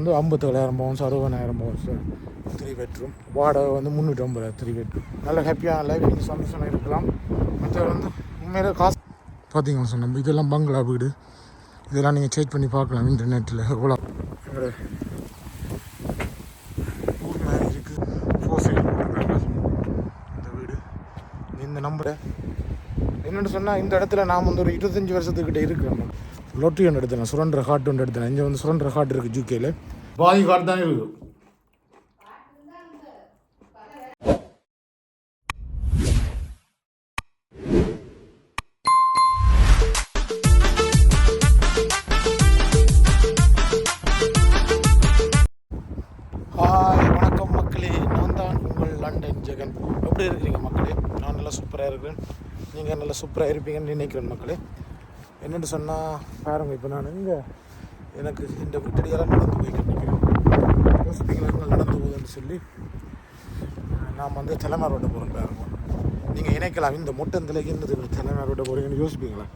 வந்து ஐம்பத்தாயிரம் போகும் சார் அறுபதாயிரம் போகும் சார் த்ரீ பெட்ரூம் வாடகை வந்து முந்நூற்றம்பது த்ரீ பெட்ரூம் நல்ல ஹாப்பியாக லைஃப் சந்தோஷமாக இருக்கலாம். மற்ற வந்து உண்மையில காசு. பார்த்தீங்கன்னா சார் நம்ம இதெல்லாம் பங்களா வீடு. இதெல்லாம் நீங்கள் சேஞ்ச் பண்ணி பார்க்கலாம் இன்டர்நெட்டில் எவ்வளோ? ஊர் மாதிரி இருக்குது ஃபோர் சைடு இந்த வீடு. இந்த நம்பரை என்னென்னு சொன்னால் இந்த இடத்துல நாம் வந்து ஒரு இருபத்தஞ்சி வருஷத்துக்கிட்ட இருக்கிறோம் லொட்டி ஒன்று எடுத்தேன் சுரண்டர் ஹாட் ஒன்று எடுத்தேன். இங்கே வந்து சுரண்டர் ஹாட் இருக்குது ஜூகேல பாதி ஹாட் தான் இருக்குது ஹாய் வணக்கம் மக்களே. நான் தான் உங்கள் லண்டன் ஜெகன். எப்படி இருக்கிறீங்க மக்களே? நான் நல்லா சூப்பராக இருக்கிறேன். நீங்கள் நல்லா சூப்பராக இருப்பீங்கன்னு நினைக்கிறேன் மக்களே. என்னென்னு சொன்னால் பாருங்கள் இப்போ நான் இங்கே எனக்கு இந்த விட்டடியெல்லாம் நடந்து போய்கிட்டு நிற்கிறேன் யோசிப்பீங்களா நடந்து போகுதுன்னு சொல்லி? நாம் நான் வந்து தலைமை ரோட்டை போகிறேன் பாருங்க. நீங்கள் இணைக்கலாம் இந்த மொட்டை தலைக்கு என்னது தலைமை ரோட்டை போகிறீங்கன்னு யோசிப்பீங்களா?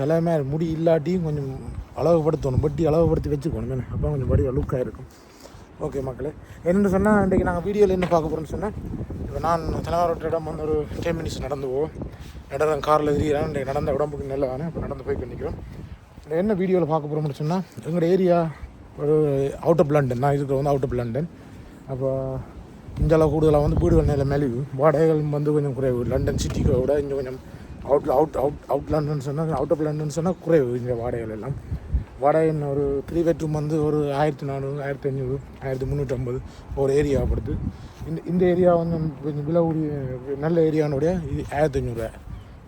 தலைமை முடி இல்லாட்டியும் கொஞ்சம் அளவுபடுத்தணும் பட்டி அளவுபடுத்தி வச்சுக்கணும் அப்போ கொஞ்சம் படி லுக்காக இருக்கும். ஓகே மக்களே. என்னென்னு சொன்னால் இன்றைக்கி நாங்கள் வீடியோவில் என்ன பார்க்க போகிறோம்னு சொன்னால் இப்போ நான் தலைவரோட்டிடம் வந்து ஒரு டென் மினிட்ஸ் நடந்து போவோம் நடந்த காரில் எதிரிகிறேன் இன்றைக்கு நடந்த உடம்புக்கு நல்லதானே இப்போ நடந்து போய் பண்ணிக்கிறோம் இந்த என்ன வீடியோவில் பார்க்க போகிறோம்னு சொன்னால் எங்களோட ஏரியா ஒரு அவுட் ஆஃப் லண்டன் நான் இருக்கிற வந்து அவுட் ஆஃப் லண்டன் அப்போ இந்தியாவில் கூடுதலாக வந்து வீடுகள் நிலை மெலிவு வாடகைகள் வந்து கொஞ்சம் குறைவு. லண்டன் சிட்டிக்கு விட இங்கே கொஞ்சம் out out out out London சொன்னால் அவுட் ஆஃப் லண்டன் சொன்னால் குறைவு இங்கே வாடகைகள் எல்லாம். வாடகை என்ன ஒரு த்ரீ பெட்ரூம் வந்து ஒரு ஆயிரத்தி நானூறு ஆயிரத்தி ஐநூறு ஆயிரத்தி முந்நூற்றம்பது ஒரு ஏரியா படுது. இந்த இந்த ஏரியா வந்து கொஞ்சம் விலை கூடிய நல்ல ஏரியானுடைய இது ஆயிரத்தி ஐநூறுரூவா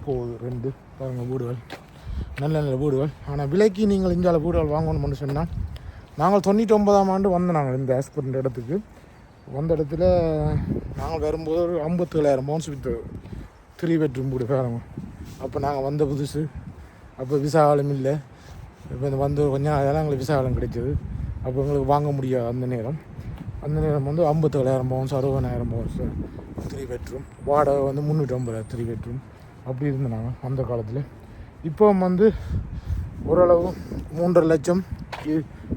போகுது ரெண்டு பாருங்க வீடுகள். நல்ல நல்ல வீடுகள். ஆனால் விலைக்கு நீங்கள் இந்தியாவில் வீடுகள் வாங்கணும்னு சொன்னால் நாங்கள் தொண்ணூற்றி ஒன்பதாம் ஆண்டு வந்தோம் நாங்கள் இந்த ஆஸ்பிரண்ட் இடத்துக்கு. வந்த இடத்துல நாங்கள் வரும்போது ஒரு ஐம்பத்தேழாயிரம் பவுன்ஸ் வித்து த்ரீ பெட்ரூம் வீடு பாருங்க அப்போ நாங்கள் வந்த புதுசு. அப்போ விசா காலம் இல்லை. இப்போ இந்த வந்து கொஞ்சம் அதெல்லாம் எங்களுக்கு விசா காலம் கிடைச்சது. அப்போ எங்களுக்கு வாங்க முடியாது அந்த நேரம். அந்த நேரம் வந்து ஐம்பத்தேழாயிரம் பவுன்ஸ் அறுபதாயிரம் பவுன்ஸ் த்ரீ பெட்ரூம் வாடகை வந்து முந்நூற்றம்பது த்ரீ பெட்ரூம் அப்படி இருந்தாங்க அந்த காலத்தில். இப்போ வந்து ஓரளவு மூன்றரை லட்சம்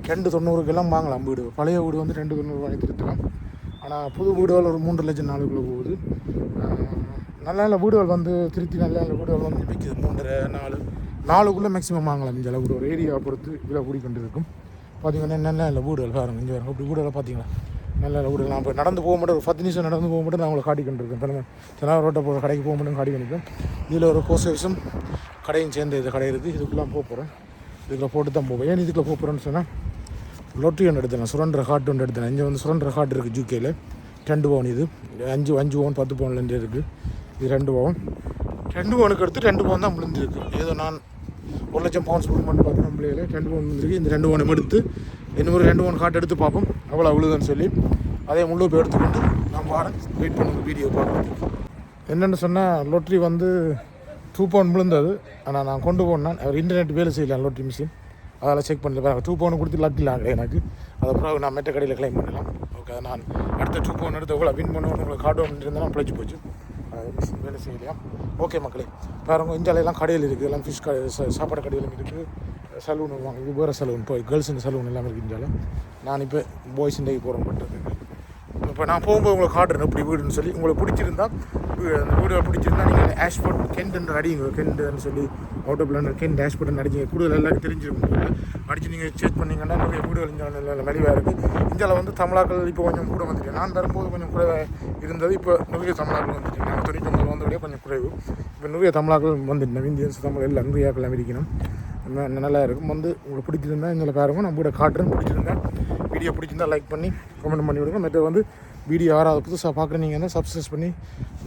ரெண்டு தொண்ணூறுக்கெல்லாம் வாங்கலாம் வீடு. பழைய வீடு வந்து ரெண்டு தொண்ணூறு வாங்கி திருத்தலாம் ஆனால் புது வீடுகள் ஒரு மூன்று லட்சம் நாளுக்குள்ளே போகுது. நல்ல நல்ல வீடுகள் வந்து திருத்தி நல்ல நல்ல வீடுகள் வந்து விற்கிது மூன்றரை நாலு. நாலுக்குள்ளே மேக்ஸிமம் வாங்கலாம். இந்த அளவுக்கு ஒரு ஏரியா பொறுத்து விலை கூடிக்கொண்டு இருக்கும் பார்த்தீங்கன்னா நல்ல இல்லை வீடுகள் பாருங்க இங்கே பாருங்க. இப்படி வீடுகளை பார்த்தீங்களா நல்ல நல்ல வீடுகள். நான் இப்போ நடந்து போக மட்டும் ஒரு பத்து நிமிஷம் நடந்து போக மட்டும் நான் உங்களை காட்டிக்கொண்டு இருக்கேன் தினமும் தெனாவ ரோட்டை போகிற கடைக்கு போக மட்டும் காட்டி இருக்கேன் இதில் ஒரு போஸ்ட் ஆஃபீஸும் கடையும் சேர்ந்து இது கடை இருக்குது. போக போகிறேன் இதில் போட்டு தான் போவேன் ஏன் இதுக்கு போக போகிறேன்னு சொன்னால் லொட்டரி ஒன்று எடுத்தேன். சுரண்டர் ஹாட் ஒன்று எடுத்தேன். இங்கே வந்து சுரண்டர் ஹாட் இருக்குது ஜூகேயில் ரெண்டு பவுன் இது. அஞ்சு அஞ்சு பவுன் பத்து பவுன்லேருந்து இருக்குது இது ரெண்டு பவுன். ரெண்டு பவுனுக்கு எடுத்து ரெண்டு பவுன் தான் விழுந்திருக்கு ஏதோ நான் ஒரு லட்சம் பவுன்ஸ் மூவ்மெண்ட் மட்டும் பார்த்தேன் ரெண்டு பவுன் வந்துருக்கு இந்த ரெண்டு பவுனும் எடுத்து இன்னொரு ரெண்டு பவுன் காட்டு எடுத்து பார்ப்போம். அவ்வளோ விழுதுன்னு சொல்லி. அதே முழு போய் எடுத்துக்கிட்டு நான் வாரேன். வெயிட் பண்ணுவோம் வீடியோ பார்க்கலாம் என்னென்னு சொன்னால் லொட்ரி வந்து டூ பவுன் விழுந்தது. ஆனால் நான் கொண்டு போனேன். அவர் இன்டர்நெட் வேலை செய்யலாம் லொட்ரி மிஷின் அதெல்லாம் செக் பண்ணல. பாருங்கள் டூ பவுன் கொடுத்து லட்டிலாம் எனக்கு. அது பிறகு நான் மெட்ட கடையில் கிளைம் பண்ணலாம். ஓகே நான் அடுத்த டூ பவுன் எடுத்து எவ்வளோ வின் பண்ணுவோம் உங்களுக்கு கார்டு இருந்தால் பிழைச்சி போச்சு. வேலை செய்யலையா? ஓகே மக்களே பாருங்க இந்தியாவிலலாம் கடையில் இருக்குது எல்லாம் ஃபிஷ் கடை சாப்பாடு கடையிலும் இருக்குது சலூன் வாங்க இது வேறு சலூன் போய் கேர்ள்ஸுங்க சலூன் எல்லாமே இருக்குது இந்தியாவில் நான் இப்போ பாய்ஸ் இண்டேக்கு போகிறேன் பண்ணுறதுக்கு இப்போ நான் போகும்போது உங்களுக்கு காட்டுறேன் இப்படி வீடுன்னு சொல்லி உங்களுக்கு பிடிச்சிருந்தா அந்த வீடு பிடிச்சிருந்தா நீங்கள் ஆஷ்போர்ட் கெண்டுன்னு அடிங்க கெண்டுன்னு சொல்லி அவுட் ஆஃப் கெண்ட் ஆஷ்போர்ட் அடிச்சிங்க கூடுதல் எல்லாருக்கும் தெரிஞ்சிருக்கும் அடிச்சு நீங்கள் செக் பண்ணீங்கன்னா நிறைய வீடுகள் இங்கே நல்ல இருக்குது இந்தியாவில் வந்து தமிழாக்கள் இப்போ கொஞ்சம் கூட வந்துட்டு நான் வரும்போது கொஞ்சம் கூட இருந்தது. இப்போ நிறைய தமிழாக்கள் வந்துட்டு நான் தொண்ணூற்றி வந்தபடியே கொஞ்சம் குறைவு. இப்போ நிறைய தமிழாக்கள் வந்துட்டு இந்தியன்ஸ் தமிழ் எல்லாம் நிறையாக்கள் அமெரிக்கணும் நல்லா இருக்கும். வந்து உங்களுக்கு பிடிச்சிருந்தா எங்களை பாருங்க. நான் கூட காட்டுறேன். பிடிச்சிருந்தா வீடியோ பிடிச்சிருந்தா லைக் பண்ணி கமெண்ட் பண்ணி விடுங்க. மற்ற வந்து வீடியோ யாராவது புதுசாக பார்க்குறீங்கன்னா சப்ஸ்கிரைப் பண்ணி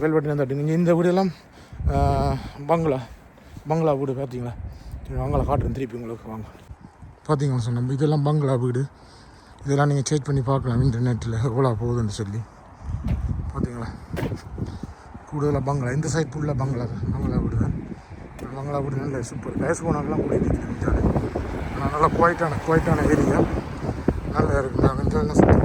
பெல் பட்டன் தட்டுங்க. இந்த வீடியோலாம் பங்களா பங்களா வீடு பார்த்தீங்களா? சரி வாங்களா காட்டுறேன். திருப்பி உங்களுக்கு வாங்க. பார்த்தீங்களா சார் நம்ம இதெல்லாம் பங்களா வீடு. இதெல்லாம் நீங்கள் சேஞ்ச் பண்ணி பார்க்கலாம். இன்டர்நெட்டில் எவ்வளோ போகுதுன்னு சொல்லி. பார்த்தீங்களா? கூடுதலாக பங்களா. இந்த சைட் ஃபுல்லாக பங்களா பங்களா வீடு தான் மங்களா அப்படி நல்ல சூப்பர் பேச போனாங்களாம் கூட இருக்குது ஆனால் நல்லா குவாய்ட்டான குவாய்ட்டான ஏரியா நல்லா இருக்குது நான் வந்து எல்லாம் சுற்றி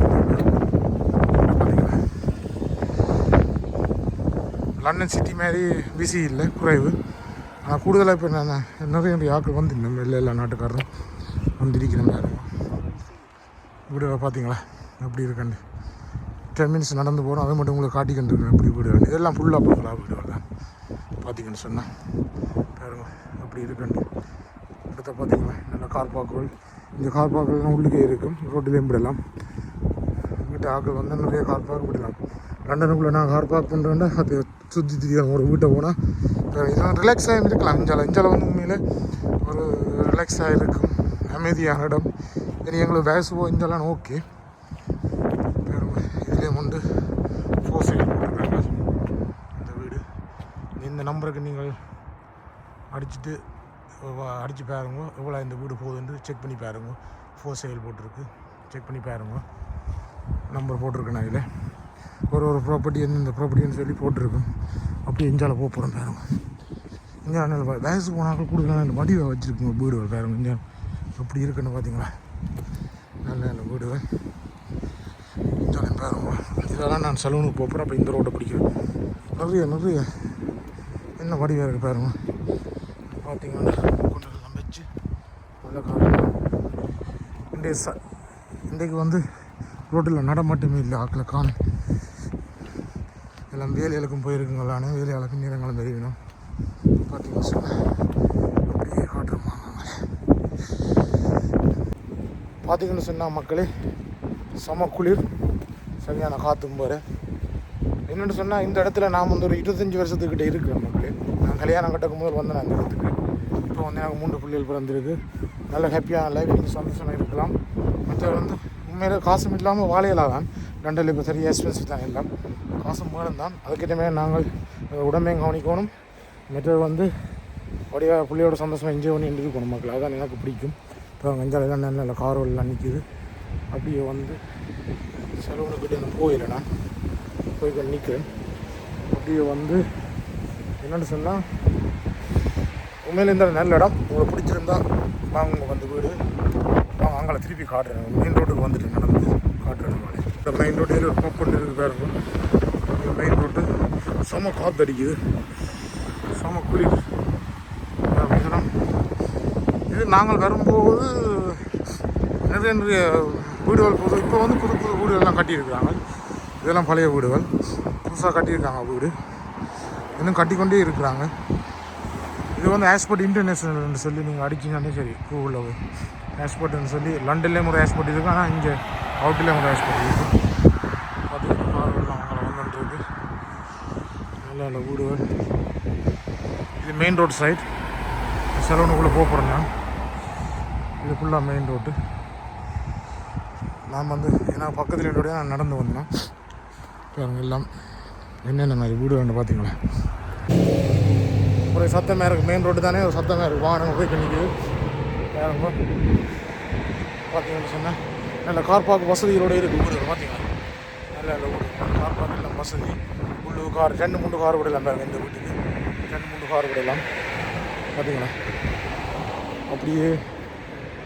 லண்டன் சிட்டி மாதிரி பிஸி இல்லை குறைவு. ஆனால் கூடுதலாக இப்போ நான் நிறைய நிறைய ஆட்கள் வந்து நம்ம இல்லை எல்லா நாட்டுக்காரரும் வந்திருக்கிறேன் மாதிரி வீடுகளை பார்த்தீங்களா எப்படி இருக்கான்னு. டென் மினிட்ஸ் நடந்து போகிறோம் அதை மட்டும் உங்களுக்கு காட்டிக்கிட்டு இருக்கேன் எப்படி வீடு இதெல்லாம் ஃபுல்லாக பார்க்கலாம். வீடு தான் பார்த்தீங்கன்னு சொன்னால் அப்படி இருக்கணும். அடுத்த பார்த்தீங்கன்னா நல்ல கார் பார்க்குகள் இந்த கார் பார்க்குகள்லாம் உள்ளுக்கே இருக்கும். ரோட்டிலையும் விடலாம். வீட்டு ஆக்கள் வந்து நிறைய கார் பார்க் விடலாம். லண்டனுக்குள்ளே நான் கார் பார்க் பண்ணுறேன்னா அது சுற்றி திரியும் ஒரு வீட்டை போனால் இதெல்லாம் ரிலாக்ஸாக இருக்கலாம். இஞ்சால இஞ்சால வந்து உண்மையில் ஒரு ரிலாக்ஸாக இருக்கும். அமைதியான இடம். இனி எங்களுக்கு வயசு போ இந்தெல்லாம் ஓகே இதுலேயும் வந்து ஃபோர் சைடு போட்டுருக்காங்க இந்த வீடு. இந்த நம்பருக்கு நீங்கள் அடிச்சுட்டு அடித்து பாருங்க. எவ்வளோ இந்த வீடு போகுதுன்ட்டு செக் பண்ணி பாருங்க. ஃபோர் சேல் போட்டிருக்கு. செக் பண்ணி பாருங்க. நம்பர் போட்டிருக்கேன் அதில் ஒரு ஒரு ப்ராப்பர்ட்டி எந்தெந்த ப்ராப்பர்ட்டின்னு சொல்லி போட்டிருக்கும் அப்படி இஞ்சால போக போகிறோம் பாருங்க. இங்கே நல்ல வயசு போனாக்கள் கொடுக்கலாம் இந்த வடிவை வச்சுருக்குங்க வீடுகள் பாருங்க இங்கே எப்படி இருக்குன்னு பார்த்தீங்களா? நல்ல நல்ல வீடுகள். இஞ்சாலும் பாருங்க. இதெல்லாம் நான் சலூனுக்கு போகிறேன் அப்போ இந்த ரோட்டை பிடிக்கிறேன் நிறைய நிறைய. என்ன வடிவாக இருக்குது பாருங்க. பார்த்தீங்கன்னா கொண்டு அமைச்சு நல்ல காரணம் இன்றைய ச இன்றைக்கு வந்து ரோட்டில் நடமாட்டமே மட்டுமே இல்லை ஆக்கில் காணும். எல்லாம் வேலைகளுக்கும் போயிருக்குங்களானே வேலையாளுக்கும் நேரங்களும் தெரியணும். பார்த்தீங்கன்னா சொன்னேன் அப்படியே காட்டுறோமா பார்த்தீங்கன்னு சொன்னால் மக்களே சம குளிர் சரியான காற்றும் போகிற என்னென்னு சொன்னால் இந்த இடத்துல நான் வந்து ஒரு இருபத்தஞ்சி வருஷத்துக்கிட்ட இருக்கிறேன் மக்களே. நான் கல்யாணம் கட்டக்கும் முதல் வந்தேன் அந்த இடத்துக்கு. இப்போ வந்து எனக்கு மூன்று பிள்ளைகள் பிறந்திருக்கு. நல்ல ஹாப்பியாக லைஃப் நீங்கள் சந்தோஷமாக இருக்கலாம். மற்ற வந்து உண்மையிலே காசும் இல்லாமல் வாழையலாம் லண்டனில் இப்போ சரியாக எக்ஸ்பென்சிவ் தான் எல்லாம். காசும் மேலும் தான் அதுக்கிட்டமே நாங்கள் உடம்பையும் கவனிக்கணும். மற்ற வந்து அப்படியே பிள்ளையோட சந்தோஷமாக என்ஜாய் பண்ணி இருக்கணும் மக்கள். அதான் எனக்கு பிடிக்கும். இப்போ வெஞ்சாலாம் நல்ல நல்ல காரோல்லாம் நிற்கிது அப்படியே வந்து செலவுனுக்கிட்ட நான் போயிடல நான். போய் நிற்கிறேன் அப்படியே வந்து என்னென்னு சொன்னால் உண்மையில இந்த நல்ல இடம். உங்களுக்கு பிடிச்சிருந்தா வாங்க வந்து வீடு. வாங்க அங்கே திருப்பி காட்டுறேன். மெயின் ரோட்டுக்கு வந்துட்டு நடந்து காட்டுறேன் இந்த மெயின் ரோட்டில் ஒரு பக்கம் இருக்குது பேர் மெயின் ரோட்டு செம காற்று அடிக்குது. செம குளிர். பாருங்க, இது நாங்கள் வரும்போது நிறைய நிறைய வீடுகள் புது இப்போ வந்து புது புது வீடுகள்லாம் கட்டியிருக்கிறாங்க. இதெல்லாம் பழைய வீடுகள். புதுசாக கட்டியிருக்காங்க வீடு. இன்னும் கட்டிக்கொண்டே இருக்கிறாங்க. இது வந்து ஆஸ்போர்ட் இன்டர்நேஷ்னல்னு சொல்லி நீங்கள் அடிச்சிங்கன்னே சரி கூகுளில் போய். ஆஸ்போர்ட்னு சொல்லி லண்டன்லேயும் ஒரு ஆஸ்போர்ட் இருக்குது ஆனால் இங்கே அவுட்லேயும் ஒரு ஆஸ்போர்ட் இருக்குது பார்த்தீங்கன்னா கார்கள்லாம் அவங்கள வந்துட்டுருக்கு நல்ல நல்ல வீடுகள் இது மெயின் ரோட் சைட் செலவனுக்குள்ளே போக போகிறேன் நான். இது ஃபுல்லாக மெயின் ரோட்டு நான் வந்து ஏன்னா பக்கத்தில் வீட்டோடய நான் நடந்து வந்தேன். பாருங்க எல்லாம் என்னென்ன மாதிரி வீடு வேணும் பார்த்தீங்களா ஒரு சத்தமாக இருக்குது மெயின் ரோடு தானே? ஒரு சத்தமாக இருக்குது வாகனங்கள் போய் நிற்கிது பாருங்க பார்த்தீங்கன்னு சொன்னால் நல்ல கார் பார்க் வசதிகளோட இருக்குது ஊருக்கு பார்த்தீங்களா நல்ல நல்ல ஊர். கார் பார்க் எல்லாம் வசதி. உள்ளு கார் ரெண்டு மூணு கார் விடலாம் பாருங்க இந்த வீட்டுக்கு. ரெண்டு மூணு கார் விடலாம் பார்த்தீங்களா அப்படியே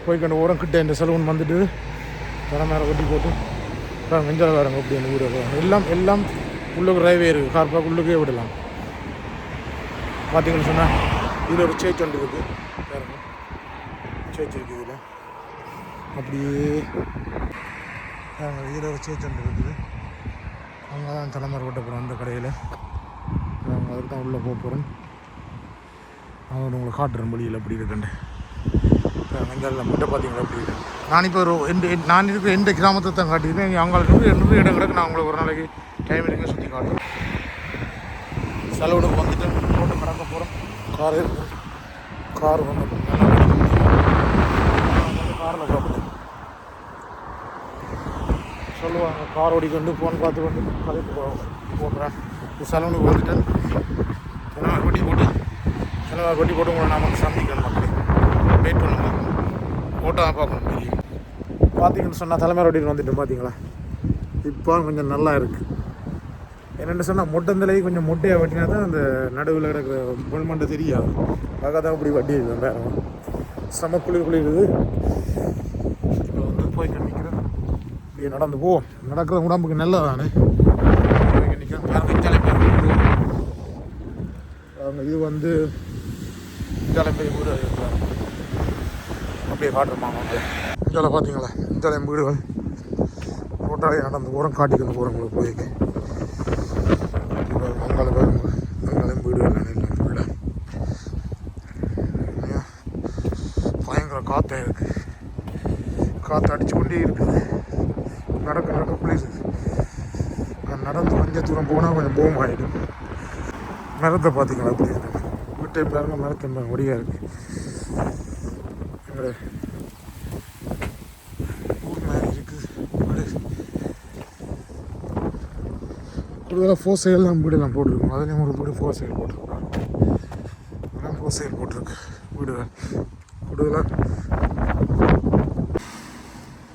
போய் கண்டு ஓரம் கிட்ட இந்த செலவுன்னு வந்துட்டு தலை மேலே கட்டி போட்டு வெஞ்சல் வெஞ்சால அப்படி அந்த வீடு எல்லாம் எல்லாம் உள்ளுக்கு ரயில்வே இருக்குது கார் பார்க் உள்ளுக்கே விடலாம். பார்த்தீங்கன்னு சொன்னால் இதில் ஒரு சேச் ஒன்று இருக்குது. பாருங்க. சேச் இருக்குது இதில். அப்படியே இதில் ஒரு சேச் ஒன்று இருக்குது. அங்கே தான் தலைமுறை ஓட்ட போகிறோம் அந்த கடையில். நாங்கள் அதுக்கு தான் உள்ளே போக போகிறோம் அவன் உங்களுக்கு காட்டுறேன் வழியில் எப்படி இருக்குண்டு வெங்காயம் மட்டும் பார்த்தீங்களா எப்படி இருக்கு. நான் இப்போ ஒரு எந்த நான் இருக்கிற எந்த கிராமத்தை தான் காட்டியிருக்கேன். அவங்களுக்கு நிறைய இடம் கிடக்கு. நான் உங்களுக்கு ஒரு நாளைக்கு டைம் எடுங்க சுற்றி காட்டுறேன். செலவுக்கு வந்துட்டு கடக்க போகிறோம் கார் இருக்கு கார் வந்து காரில் பார்ப்போம் சொல்லுவாங்க கார் ஓடிக்கொண்டு ஃபோன் பார்த்து கொண்டு கதைக்கு போகிறேன் செலவுக்கு வந்துட்டேன். செலவை கொட்டி போட்டு? செலவை கொட்டி போட்டு உங்களை நான் வந்து சந்திக்கணும் மக்களே. வெயிட் பண்ணுங்க. ஃபோட்டோ பார்க்கணும். பார்த்தீங்கன்னு சொன்னால் தலைமை ரோட்டின்னு வந்துட்டு பார்த்தீங்களா இப்போ கொஞ்சம் நல்லா இருக்குது என்னென்னு சொன்னால் மொட்டந்தலை கொஞ்சம் மொட்டையாக வெட்டினா தான் அந்த நடுவில் கிடக்கிற பொன்மண்டை தெரியாது அதுக்காக தான் வட்டி இருக்கேன் வேறு ஒண்ணும். செம குளிர் குளிருது இப்போ வந்து போய் நிற்கிறேன் இப்படியே நடந்து போ நடக்கிற உடம்புக்கு நல்லதானே போய் நிற்கிறேன் பாருங்க இது. வந்து இஞ்சாலை வீடு அப்படியே காட்டுமா அவங்க பார்த்தீங்களா இஞ்சாலை வீடுகள் ரோட்டாலே நடந்து போகிறோம் காட்டிக்கிட்டு போகிறோம் உங்களுக்கு போய்க்கு மங்கள பாருங்க மங்களம் வீடு எல்லாம் எல்லாம் ஃபுல்லாக பயங்கர காற்றே இருக்கு காற்று அடித்து கொண்டே இருக்குது நடக்க நடக்க புளியுது நான் நடந்து கொஞ்சம் தூரம் போனால் கொஞ்சம் போம் ஆகிடும் மரத்தை பார்த்தீங்களா அப்படி இருக்கு. வீட்டை பாருங்கள் மரத்தை ஒடியாக இருக்கு. எங்களோட ஊர் மாதிரி இருக்குது வீடு கூடுதலாக ஃபோர் தான் வீடெல்லாம் போட்டிருக்கோம். அதுலேயும் ஒரு வீடு ஃபோர் சைடு போட்டிருக்கோம். அதெல்லாம் ஃபோர் சைடு போட்டிருக்கு. வீடுகள் கூடுதலாக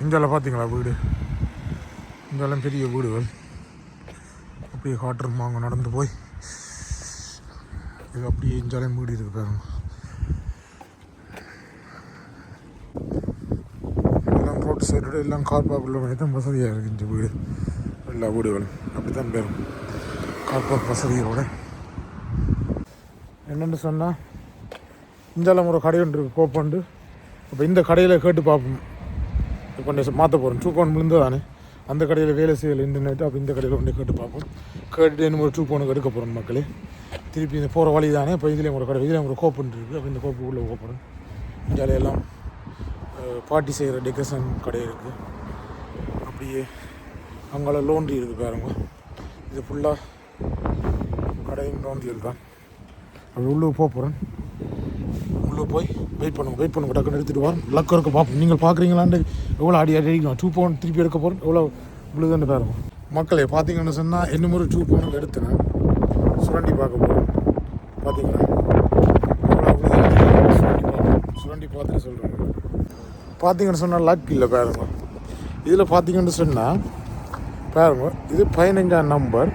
இங்கெல்லாம் பார்த்தீங்களா வீடு? இங்கெல்லாம் பெரிய வீடுகள். அப்படியே காட்டுறோம் அங்கே நடந்து போய். இது அப்படியே இஞ்சாலையும் வீடு இருக்கு பாருங்க. எல்லாம் ரோட் சைடோட எல்லாம் கார் பார்க்குள்ள பண்ணி தான் வசதியாக இருக்குது இந்த வீடு. எல்லா வீடுகளும் அப்படி தான் பேரும். கார் பார்க் வசதிகளோட. என்னென்னு சொன்னால் இந்தியாவில் ஒரு கடை ஒன்று இருக்குது கோப்பண்டு அப்போ இந்த கடையில் கேட்டு பார்ப்போம். கொண்டு மாற்ற போகிறோம் டூ பவுன் விழுந்து தானே அந்த கடையில் வேலை செய்யலை இன்டர்நெட் அப்போ இந்த கடையில் கொண்டு கேட்டு பார்ப்போம். கேட்டுட்டு என்ன ஒரு டூ பவுனுக்கு எடுக்க போகிறோம் மக்களே. திருப்பி இந்த போகிற வழி தானே இப்போ இதுலேயும் ஒரு கடை இதுலேயும் ஒரு கோப்பன் இருக்குது அப்போ இந்த கோப்பு உள்ளே போகிறோம் இந்தியாவில் எல்லாம் பார்ட்டி செய்கிற டெக்கரேஷன் கடை இருக்குது அப்படியே அங்கே லோண்ட்ரி இருக்குது பாருங்க. இது ஃபுல்லாக கடையும் லோன்றி இருக்கான் அப்படி உள்ளே போக போகிறேன் உள்ளே போய் வெயிட் பண்ணுங்க வெயிட் பண்ணுங்க டக்குன்னு எடுத்துகிட்டு வரோம். லக்கம் இருக்க பார்ப்போம் நீங்கள் பார்க்குறீங்களான்னு எவ்வளோ அடி அடி அடிக்கலாம் டூ பவுன் திருப்பி எடுக்க போகிறோம் எவ்வளோ விழுதுன்னு பாருங்க. மக்களே பார்த்தீங்கன்னு சொன்னால் இன்னும் ஒரு டூ பவுனுக்கு எடுத்துனேன் சுரண்டி பார்க்க போகிறோம் பார்த்தீங்களா? சுரண்டி சுரண்டி பார்த்துட்டு சொல்கிறேன் பார்த்தீங்கன்னு சொன்னால் லக் இல்லை பாருங்க. இதில் பார்த்தீங்கன்னு சொன்னால் பாருங்க இது பதினஞ்சாம் நம்பர்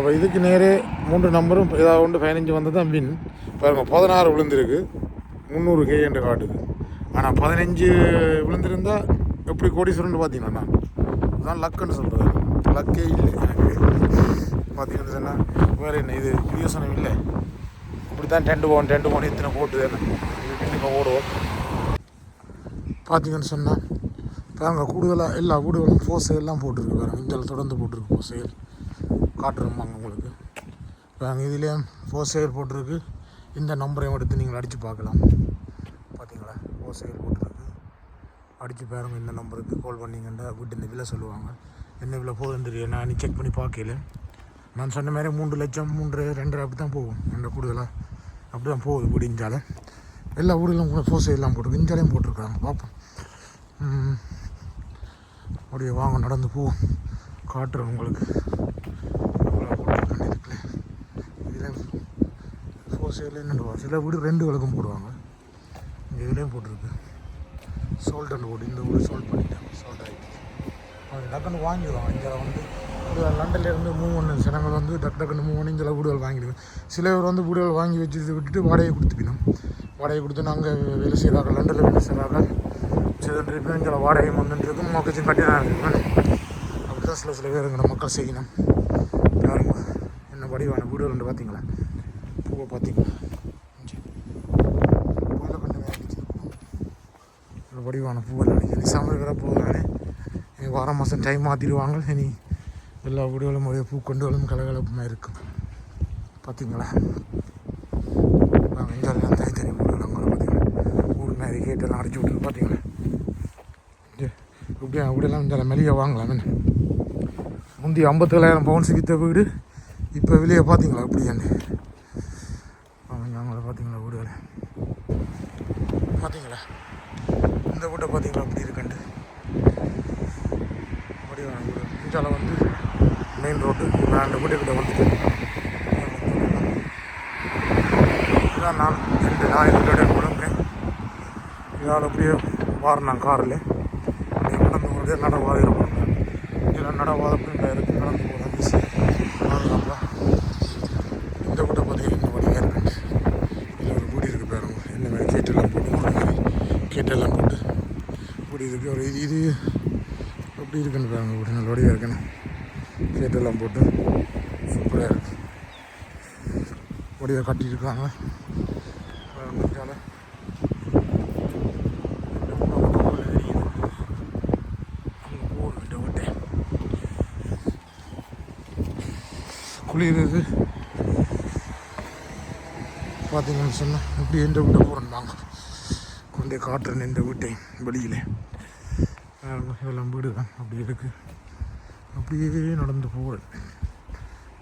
அப்போ இதுக்கு நேரே மூன்று நம்பரும் ஏதாவது ஒன்று பதினஞ்சு வந்து தான் வின் பாருங்க பதினாறு விழுந்திருக்கு. முந்நூறு கே என்று காட்டுது ஆனால் பதினஞ்சு விழுந்திருந்தால் எப்படி கோடீஸ்வரன் பார்த்தீங்கன்னா நான் லக்குன்னு சொல்கிறது லக்கே இல்லை எனக்கு. பார்த்தீங்கன்னு சொன்னால் வேறு என்ன இது யோசனை இல்லை. இப்படி தான் டெண்டு போன் டெண்டு போகணும் இத்தனை போட்டு தானே கண்டிப்பாக ஓடுவோம். பார்த்தீங்கன்னு சொன்னால் பாருங்கள் கூடுதலாக எல்லா கூடுதலும் ஃபோர் எல்லாம் போட்டிருக்கு பாருங்கள் இந்த தொடர்ந்து போட்டிருக்கு ஃபோர் சேல் காட்டுறோமாங்க உங்களுக்கு? நாங்கள் இதிலே ஃபோர் போட்டிருக்கு. இந்த நம்பரையும் எடுத்து நீங்கள் அடித்து பார்க்கலாம். பார்த்தீங்களா ஃபோர் போட்டிருக்கு. அடித்து பாருங்க இந்த நம்பருக்கு கால் பண்ணிங்கன்னா வீட்டு இந்த விலை சொல்லுவாங்க. என்ன விலை போகுதுன்னு தெரியும் நான் செக் பண்ணி பார்க்கல. நான் சொன்ன மாதிரி மூன்று லட்சம் மூன்று ரெண்டரை அப்படி தான் போகும். ரெண்டு கூடுதலாக அப்படி தான் போகுது வீடு எல்லா ஊரிலும் கூட ஃபோர் எல்லாம் போட்டிருக்கு. இஞ்சாலையும் போட்டிருக்காங்க. பார்ப்போம். அப்படியே வாங்க நடந்து போவோம் காட்டுறேன் உங்களுக்கு எவ்வளோ போட்டிருக்காங்க இதுக்குள்ள இதில் ஃபோர் சேல் என்னடுவா சில வீடு ரெண்டு விளக்கம் போடுவாங்க. இங்கே இதுலேயும் போட்டிருக்கு. சோல்ட் அண்ட் போட்டு இந்த ஊர் சோல்ட் பண்ணிட்டேன். சோல்ட் ஆகிட்டு அவங்க டக்குன்னு வாங்கிடுவாங்க இங்கே வந்து லண்டன்லேருந்து மூவ் பண்ண ஜனங்கள் வந்து டக்கு டக்குன்னு மூவ் பண்ணி இங்கே வீடுகள் வாங்கிடுவேன் சில பேர் வந்து வீடுகள் வாங்கி வச்சு விட்டுட்டு வாடகை கொடுத்துப்பினோம் வாடகை கொடுத்து நாங்கள் வேலை செய்கிறாங்க லண்டனில் வேலை செய்கிறாங்க சரி இங்கே வாடகை வந்துட்டு இருக்கும். மக்கள் கட்டி தான் அப்படி தான் சில சில பேர் பேருங்கிற மக்கள் செய்யணும். வடிவான ரெண்டு பார்த்தீங்களா பூவை பார்த்தீங்களா பூவில் கண்டு ஒரு வடிவான பூவெல்லாம் இனி சமையல் வர போகிறானே இனி வாரம் மாதம் டைம் மாற்றிடுவாங்க இனி எல்லா வீடுகளும் ஒரே பூக்கொண்டுகளும் கலகலப்புமாக இருக்கும். பார்த்தீங்களா நாங்கள் இங்கே எல்லாம் தனித்தனி வீடுகளும் பார்த்தீங்களா வீடு மாதிரி கேட்டெல்லாம் அடிச்சு விட்டு பார்த்தீங்களா இது இப்படியா வீடெல்லாம் இந்த மெலியாக வாங்கலாம் முந்தி ஐம்பத்தேழாயிரம் பவுன்ஸ் விற்ற வீடு. இப்போ வெளியே பார்த்தீங்களா இப்படியான்னு அவங்க அவங்கள பார்த்தீங்களா வீடுகளை? பார்த்தீங்களா? இந்த வீட்டை பார்த்தீங்களா அப்படி இருக்குண்டு அப்படியே வீடு இஞ்சால வந்து மெயின் ரோடு நான் அந்த வீட்டுக்கிட்ட வந்துட்டேன் இதான் நான் ரெண்டு நான் ரெண்டு கொடுங்க இதால் அப்படியே வாரினான் காரில். அப்படியே நடந்து போகிறது நடவாத இருக்கும். இதெல்லாம் நடவாத அப்படின்னு இருக்குது நடந்து போகிறேன் ஈஸியாக இருக்குது ஒரு இது இது. எப்படி இருக்குன்னு பாருங்க இப்படி நல்லபடியாக இருக்குன்னு கேட்டெல்லாம் போட்டு சூப்பராக இருக்குது அப்படியே கட்டியிருக்காங்க. மக்கால குளிருது பார்த்தீங்கன்னு சொன்னால் எப்படி எந்த வீட்டை போகிறேன் வாங்க கொண்டே காட்டுறேன் எந்த வீட்டை வெளியில். எல்லாம் இதெல்லாம் வீடு தான் அப்படி இருக்குது அப்படியே நடந்து போகிறேன்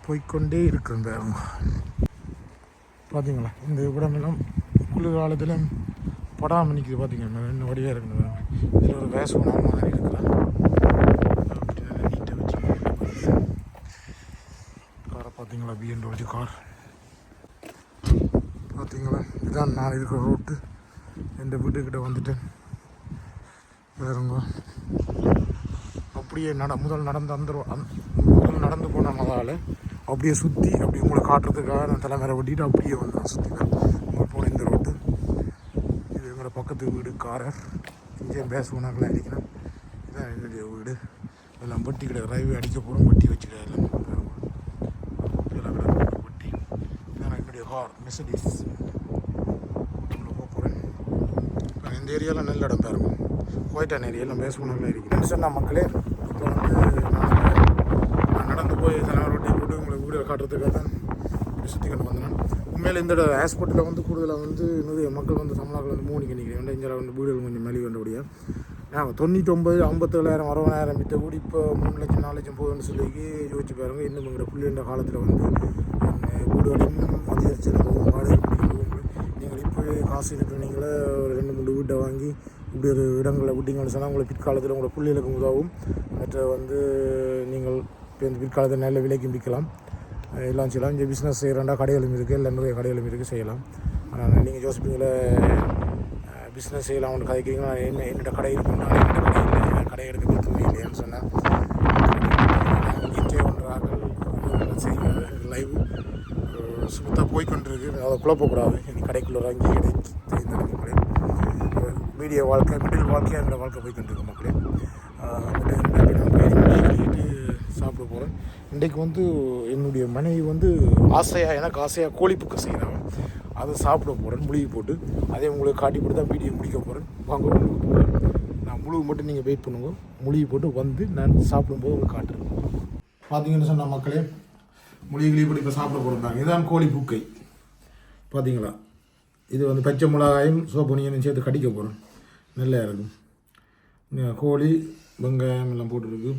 போய்க்கொண்டே இருக்கிறேன் பாருங்க பார்த்தீங்களா இந்த இடமெல்லாம் குளிர்காலத்தில் படாமல் நிற்கிது பார்த்தீங்கன்னா இன்னும் வடிவாக இருக்குது இதில் ஒரு வேசம் மாதிரி இருக்கிறான் நீட்டை வச்சு காரை பார்த்தீங்களா பிஎன்டபிள்யூ கார். பார்த்தீங்களா இதான் நான் இருக்கிற ரோட்டு என் வீட்டுக்கிட்ட வந்துட்டேன்? பாருங்க. அப்படியே நட முதல் நடந்து அந்த அந்த- முதல் நடந்து போன அப்படியே சுற்றி அப்படி உங்களை காட்டுறதுக்காக நான் தலைமையில வெட்டிட்டு அப்படியே வந்தேன் சுற்றி உங்களை போன இந்த ரோட்டு இது எங்களோட பக்கத்து வீடு காரர். இங்கே பேசுவோனாக்கெல்லாம் அடிக்கிறேன் இதான் என்னுடைய வீடு. எல்லாம் வட்டி கிடையாது ரயில்வே அடிக்க போகிறோம் வட்டி வச்சுக்கிற எல்லாம். இதெல்லாம் இதான் என்னுடைய கார் மெசடிஸ் போக போகிறேன் நான் இந்த ஏரியாவில் நல்ல இடம் பாருங்க கோயிட்டான் எல்லாம் பேசுவோனாக்கெல்லாம் இருக்கிறேன் சொன்ன மக்களே இப்போ வந்து நான் நடந்து போய் தலைவர் ரொட்டி போட்டு உங்களுக்கு வீடியோ காட்டுறதுக்காக தான் சுற்றி கொண்டு வந்தேன். உண்மையில் இந்த ஹாஸ்பிட்டலில் வந்து கூடுதலாக வந்து நிறைய மக்கள் வந்து தமிழ்நாட்டில் வந்து மூணு நினைக்கிறேன் இந்தியாவில் வந்து வீடுகள் கொஞ்சம் மெலி வேண்டபடியாக நாங்கள் தொண்ணூற்றொம்பது ஐம்பத்தேழாயிரம் அறுபதாயிரம் மித்த கூடி இப்போ மூணு லட்சம் நாலு லட்சம் போகுதுன்னு சொல்லி யோசிச்சு பாருங்க. இன்னும் எங்கள் பிள்ளைன்ற காலத்தில் வந்து அஹ், வீடுகள் இன்னும் அதிகரிச்சு போகும் வாடகை நீங்கள் இப்போ காசு இருக்கிறீங்களே ஒரு ரெண்டு மூணு வீட்டை வாங்கி இப்படி ஒரு இடங்களை விட்டீங்கன்னு சொன்னால் உங்களுக்கு பிற்காலத்தில் உங்களோட பிள்ளைகளுக்கு உதவும். மற்ற வந்து நீங்கள் இப்போ இந்த பிற்காலத்தில் நல்ல விலைக்கும் விற்கலாம். எல்லாம் செய்யலாம். இங்கே பிஸ்னஸ் செய்கிறண்டா கடைகளும் இருக்குது இல்லை நிறைய கடைகளும் இருக்குது செய்யலாம். ஆனால் நீங்கள் யோசிப்பீங்களே பிஸ்னஸ் செய்யலாம். ஒன்று கதைக்கிறீங்கன்னா என்ன என்னோட கடை இருக்குன்னா என்னோட கடை இல்லை கடை எடுக்க விற்கவே இல்லையான்னு சொன்னால் இங்கே ஒன்றாக செய்கிறது லைவ் சுத்தமாக போய்கொண்டிருக்கு அதை குழப்பக்கூடாது இனி கடைக்குள்ளே இறங்கி கடை மீடிய வாழ்க்கை மிடில் வாழ்க்கையாக என்னோட வாழ்க்கை போய் கொண்டிருக்கு மக்களே. சாப்பிட போகிறேன் இன்றைக்கு வந்து என்னுடைய மனைவி வந்து ஆசையாக எனக்கு ஆசையாக கோழிப்புக்கு செய்கிறாங்க அதை சாப்பிட போகிறேன் முழுகி போட்டு. அதே உங்களுக்கு காட்டி போட்டு தான் வீடியோ முடிக்க போகிறேன் வாங்க உங்களுக்கு போகிறேன் நான் முழுகு மட்டும் நீங்கள் வெயிட் பண்ணுங்க. முழுகி போட்டு வந்து நான் சாப்பிடும்போது உங்களுக்கு காட்டுறேன். பார்த்தீங்கன்னு சொன்னால் மக்களே மொழிகளி இப்படி இப்போ சாப்பிட போகிறாங்க இதுதான் கோழி பூக்கை. பார்த்தீங்களா இது வந்து பச்சை மிளகாயும் சோப்பனியனும் சேர்த்து கடிக்க போகிறேன் நல்லா இருக்கும் கோழி வெங்காயம் எல்லாம் போட்டிருக்கு.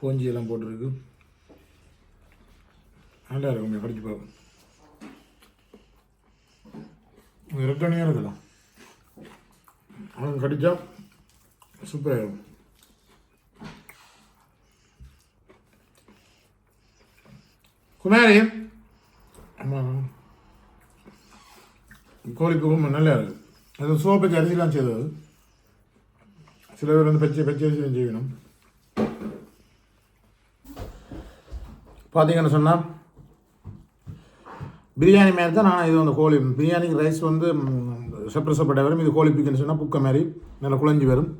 போஞ்சி எல்லாம் போட்டிருக்கு. நல்லா இருக்கும் கடிச்சு பார்க்கும் ரெட்டனியாக இருக்கலாம். அவங்க கடித்தா சூப்பராக இருக்கும் குமாரி ஆமாம் கோழி குடும்பம் நல்லா இருக்கு அது சோப்பைக்கு அரிசிலாம் செய்தது. சில பேர் வந்து பச்சை பச்சை அரிசி செய்யணும் பார்த்தீங்கன்னு சொன்னால் பிரியாணி மாதிரி தான் நான் இது வந்து கோழி பிரியாணிக்கு ரைஸ் வந்து செப்பரேட் வரும் இது கோழி பிக்குன்னு சொன்னால் புக்க மாதிரி நல்லா குழஞ்சி வரும்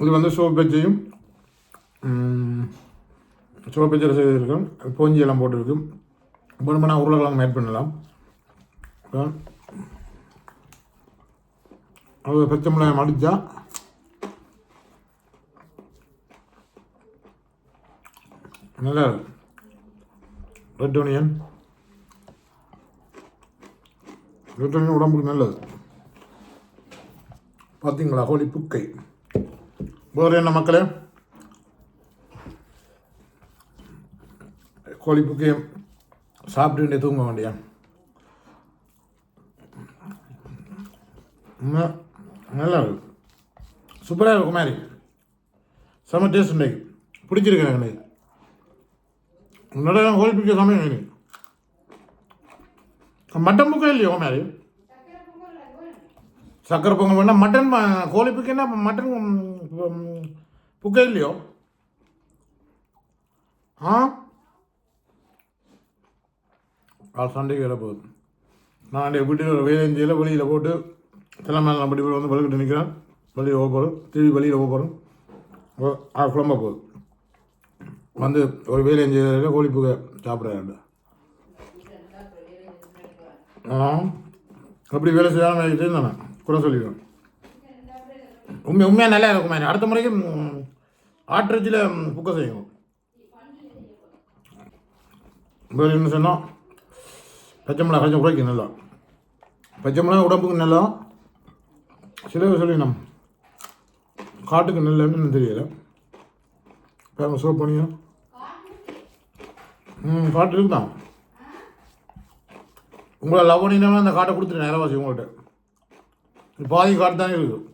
இது வந்து சோப்பச்சையும் பச்சையும் சோப்பு பச்சை செய்திருக்கும் போஞ்சி எல்லாம் போட்டிருக்கு நான் உருளைக்கிழங்கு ஆட் பண்ணலாம் அப்புறம் அது பச்சை மிளகாய் மடித்தா நல்லா ரெட் ஒனியன் ரெட் ஒனியன் உடம்புக்கு நல்லது. பார்த்தீங்களா ஹோலி புக்கை? வேறு என்ன மக்களே? கோழி புக்கையும் சாப்பிட்டு தூங்க வேண்டிய நல்லா இருக்கும் சூப்பராக இருக்கும் மாதிரி செம்ம டேஸ்ட் இன்றைக்கு பிடிச்சிருக்கு எனக்கு இன்னைக்கு. உன்னோட கோழி பிக்க சமயம் எனக்கு மட்டன் புக்கே இல்லையோ மாதிரி சக்கரை பொங்கல் வேணா மட்டன் கோழி புக்கு என்ன மட்டன் ம், புக்கே இல்லையோ? ஆ? சண்டைக்கு வர போகுது. நான் என் வீட்டில் வேலை செஞ்சியில் வெளியில் போட்டு கிளம்ப அப்படி வந்து வலுக்கிட்டு நிற்கிறேன் வெளியில் போக போகிறோம் டிவி வெளியில் போக போகிறோம் ஆ குழம்ப போகுது. வந்து ஒரு வேலை வேலைஞ்சியில் கோழிப்புகை சாப்பிட்றேன் ஆ? அப்படி வேலை செய்யாமல் ஆகிட்டே நான் குறை சொல்லிடுவேன். உண்மை உண்மையாக நல்லா இருக்கும். அடுத்த முறைக்கு ம், புக்கை செய்யும். வேறு என்ன சொன்னால் பச்சை மிளகா கொஞ்சம் குறைக்கும் நல்லா. பச்சை மிளகா உடம்புக்கு நல்லா. சிலவை சொல்லிடணும் காட்டுக்கு நெல் காட்டுக்கு நல்லன்னு தெரியல. பாருங்க சோப் பண்ணியும் ம் காட்டு இருந்தான் உங்களை லவ் பண்ணினா அந்த காட்டை கொடுத்துட்டு நேரவாசி உங்கள்கிட்ட பாதி காட்டு தானே இருக்குது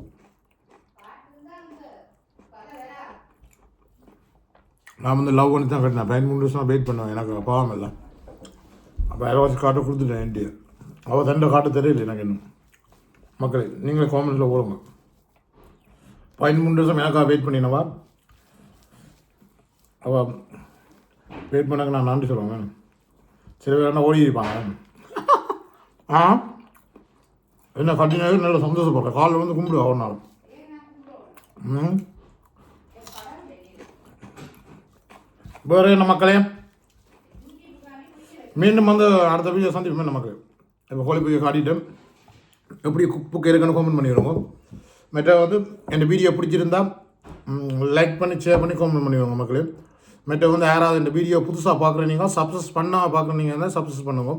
நான் வந்து லவ் பண்ணி தான் கட்டினேன். பதினஞ்சு மூணு வருஷம் வெயிட் பண்ணுவேன். எனக்கு பாவம் இல்லை அப்போ இலவசி காட்டை கொடுத்துட்டேன் என்டி அவள் தண்டை காட்டு தெரியல எனக்கு இன்னும். மக்களே நீங்களே காமெண்ட்ஸில் ஓடுங்க. பதினஞ்சு மூணு எனக்காக வெயிட் பண்ணினவா? அவள் வெயிட் பண்ணாக்க நான் நன்றி சொல்லுவேன். சில பேர் என்ன ஓடி இருப்பாங்க. ஆ? என்ன கட்டினாவே நல்ல சந்தோஷப்படுறேன் காலில் வந்து கும்பிடுவா ஒரு நாள். ம்? வேறு என்ன மக்களே? மீண்டும் வந்து அடுத்த வீடியோ சந்திப்போம் நமக்கு இப்போ கோழி போய் காட்டிட்டு. எப்படி புக் இருக்குன்னு காமெண்ட் பண்ணிவிடுங்க மெட்டா வந்து இந்த வீடியோ பிடிச்சிருந்தா லைக் பண்ணி ஷேர் பண்ணி காமெண்ட் பண்ணிவிடுங்க மக்களே. மற்ற வந்து யாராவது இந்த வீடியோ புதுசாக பார்க்குறீங்க சப்ஸஸ் பண்ணால் பார்க்குறீங்கன்னா சப்ஸஸ் பண்ணுங்க.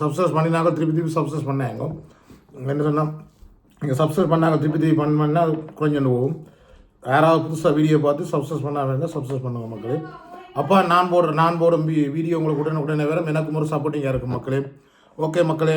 சப்ஸஸ் பண்ணினாக்க திருப்பி திருப்பி சப்ஸஸ் பண்ணாங்க. என்ன சொன்னால் நீங்கள் சப்ஸ்கிரைப் பண்ணாங்க திருப்பி திருப்பி பண்ணால் அது குறைஞ்சுட்டு போகும். யாராவது புதுசாக வீடியோ பார்த்து சப்ஸ்கிரைஸ் பண்ணாமல் இருந்தால் சப்ஸ்கிரைஸ் பண்ணுங்க மக்களே. அப்போ நான் போடுற நான் போடும் வீடியோ உங்களுக்கு உடனே உடனே வேறு எனக்கும் ஒரு சப்போர்ட்டிங்காக இருக்கும் மக்களே. ஓகே மக்களே.